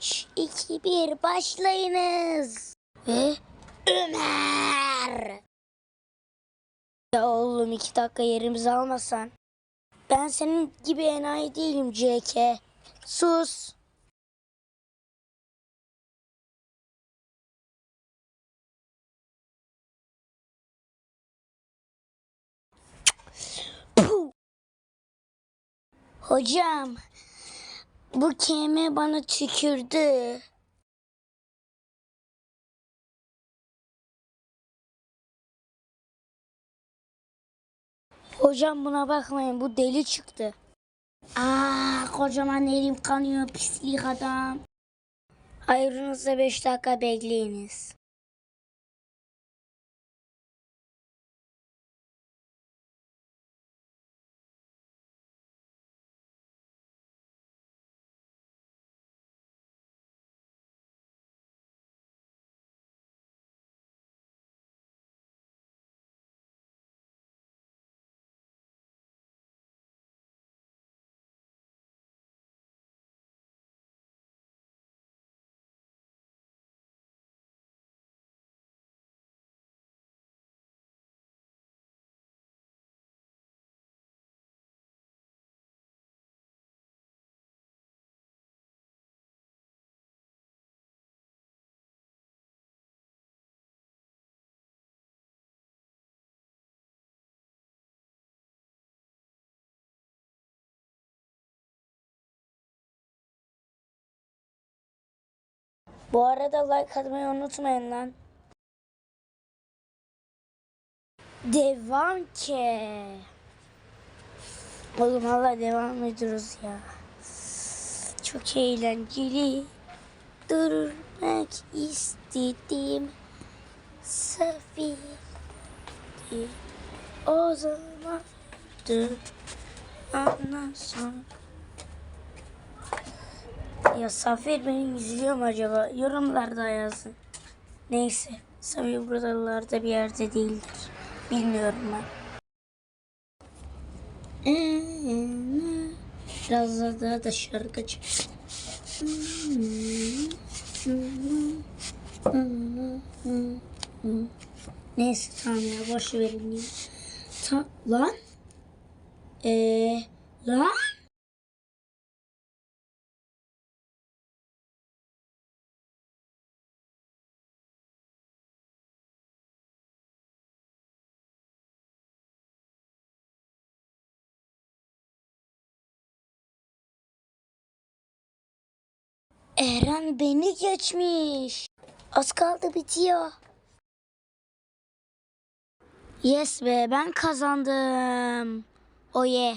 3, 2, 1 başlayınız. Ve Ömer. Ya oğlum iki dakika yerimizi almasan. Ben senin gibi enayi değilim CK. Sus. Hocam, bu keme bana tükürdü. Hocam buna bakmayın, bu deli çıktı. Aa, kocaman elim kanıyor pislik adam. Ayrınızda beş dakika bekleyiniz. Bu arada like atmayı unutmayın lan. Devam ki. Oğlum hala devam ediyoruz ya. Çok eğlenceli. Durmak istedim. Safi. O zaman dur. Anlasın. Ya Safir beni izliyor mu acaba? Yorumlarda yazın. Neyse. Safir buralarda bir yerde değildir. Bilmiyorum ben. Biraz daha, daha da şarkı. Neyse tamam ya boş verin ya. Ta lan? Eee lan? Eren beni geçmiş. Az kaldı bitiyor. Yes be ben kazandım. Oye.